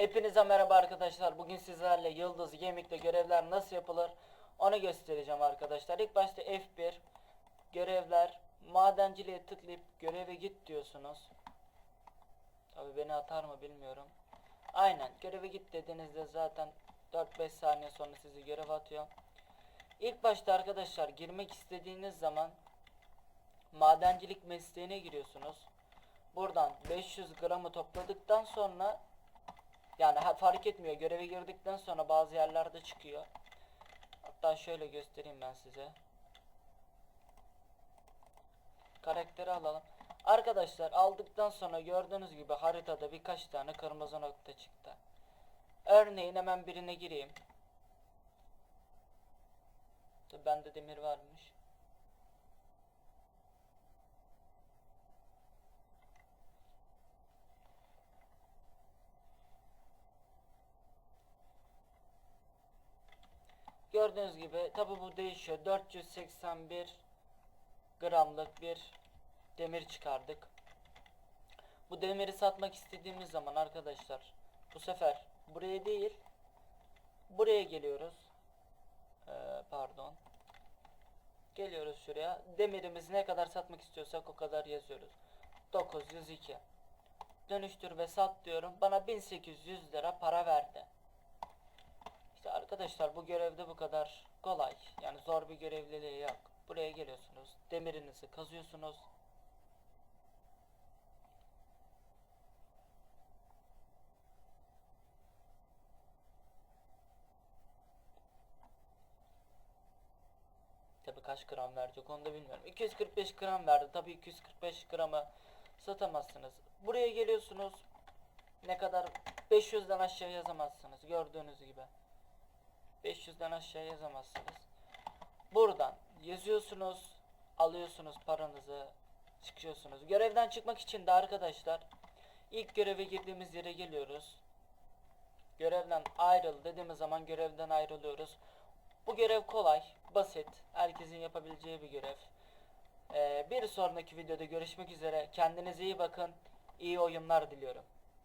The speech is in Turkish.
Hepinize merhaba arkadaşlar. Bugün sizlerle Yıldız Gemik'te görevler nasıl yapılır onu göstereceğim arkadaşlar. İlk başta F1 görevler madenciliğe tıklayıp göreve git diyorsunuz. Tabi beni atar mı bilmiyorum. Aynen göreve git dediğinizde zaten 4-5 saniye sonra sizi göreve atıyor. İlk başta arkadaşlar girmek istediğiniz zaman madencilik mesleğine giriyorsunuz. Buradan 500 gramı topladıktan sonra yani ha, fark etmiyor göreve girdikten sonra bazı yerlerde çıkıyor. Hatta şöyle göstereyim ben size. Karakteri alalım. Arkadaşlar aldıktan sonra gördüğünüz gibi haritada birkaç tane kırmızı nokta çıktı. Örneğin hemen birine gireyim. Tabii bende demir varmış. Gördüğünüz gibi tabi bu değişiyor. 481 gramlık bir demir çıkardık. Bu demiri satmak istediğimiz zaman arkadaşlar bu sefer buraya değil buraya geliyoruz. Ee, pardon. Geliyoruz şuraya. Demirimizi ne kadar satmak istiyorsak o kadar yazıyoruz. 902. Dönüştür ve sat diyorum. Bana 1800 lira para verdi. Arkadaşlar bu görevde bu kadar kolay. Yani zor bir görevliliği yok. Buraya geliyorsunuz. Demirinizi kazıyorsunuz. Tabi kaç gram verecek onu da bilmiyorum. 245 gram verdi. Tabi 245 gramı satamazsınız. Buraya geliyorsunuz. Ne kadar 500'den aşağı yazamazsınız. Gördüğünüz gibi. 500'den aşağı yazamazsınız. Buradan yazıyorsunuz, alıyorsunuz paranızı, çıkıyorsunuz. Görevden çıkmak için de arkadaşlar ilk göreve girdiğimiz yere geliyoruz. Görevden ayrıl dediğimiz zaman görevden ayrılıyoruz. Bu görev kolay, basit, herkesin yapabileceği bir görev. Ee, bir sonraki videoda görüşmek üzere. Kendinize iyi bakın. İyi oyunlar diliyorum.